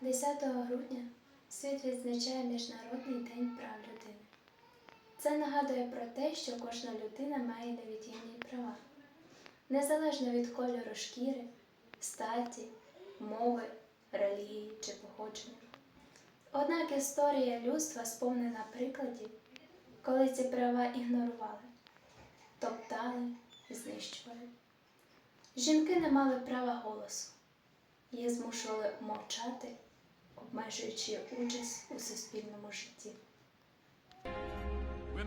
10 грудня світ відзначає Міжнародний день прав людини. Це нагадує про те, що кожна людина має невід'ємні права, незалежно від кольору шкіри, статі, мови, релігії чи походження. Однак історія людства сповнена прикладів, коли ці права ігнорували, топтали, знищували. Жінки не мали права голосу, їх змушували мовчати, обмежуючи участь у суспільному житті.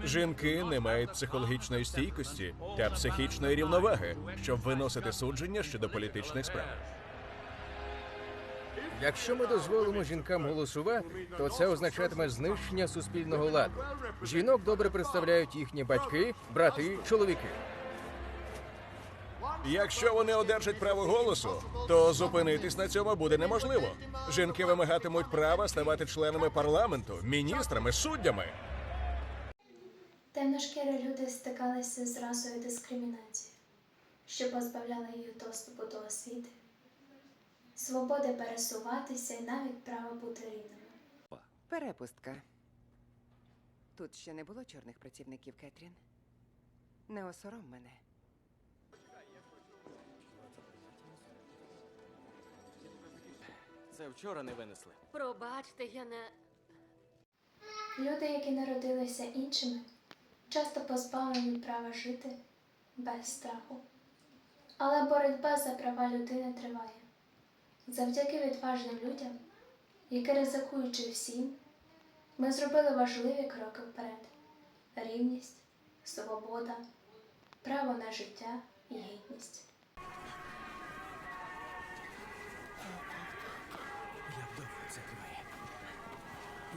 Жінки не мають психологічної стійкості та психічної рівноваги, щоб виносити судження щодо політичних справ. Якщо ми дозволимо жінкам голосувати, то це означатиме знищення суспільного ладу. Жінок добре представляють їхні батьки, брати, чоловіки. Якщо вони одержать право голосу, то зупинитись на цьому буде неможливо. Жінки вимагатимуть права ставати членами парламенту, міністрами, суддями. Темношкірі люди стикалися з расовою дискримінацією, що позбавляла їх доступу до освіти, свободи пересуватися і навіть права бути рівними. Перепустка. Тут ще не було чорних працівників, Кетрін. Не осором мене. Це вчора не винесли. Пробачте, я не. Люди, які народилися іншими, часто позбавлені права жити без страху. Але боротьба за права людини триває. Завдяки відважним людям, які ризикуючи всім, ми зробили важливі кроки вперед: рівність, свобода, право на життя і гідність.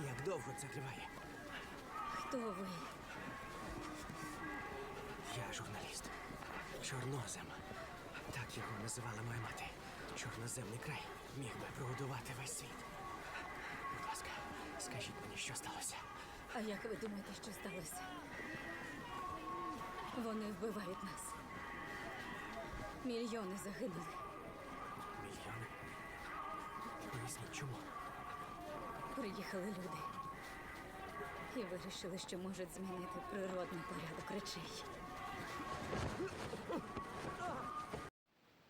Як довго це триває? Хто ви? Я журналіст. Чорнозем. Так його називала моя мати. Чорноземний край міг би прогодувати весь світ. Будь ласка, скажіть мені, що сталося. А як ви думаєте, що сталося? Вони вбивають нас. Мільйони загинули. Мільйони? Поясніть, чому? Приїхали люди. І вирішили, що можуть змінити природний порядок речей.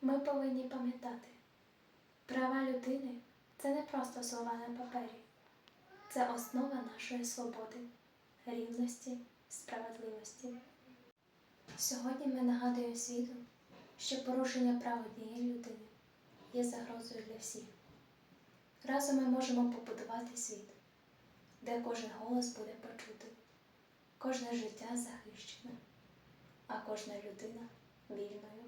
Ми повинні пам'ятати, права людини це не просто слова на папері, це основа нашої свободи, рівності, справедливості. Сьогодні ми нагадуємо світу, що порушення прав однієї людини є загрозою для всіх. Разом ми можемо побудувати світ, де кожен голос буде почутий, кожне життя захищене, а кожна людина вільною.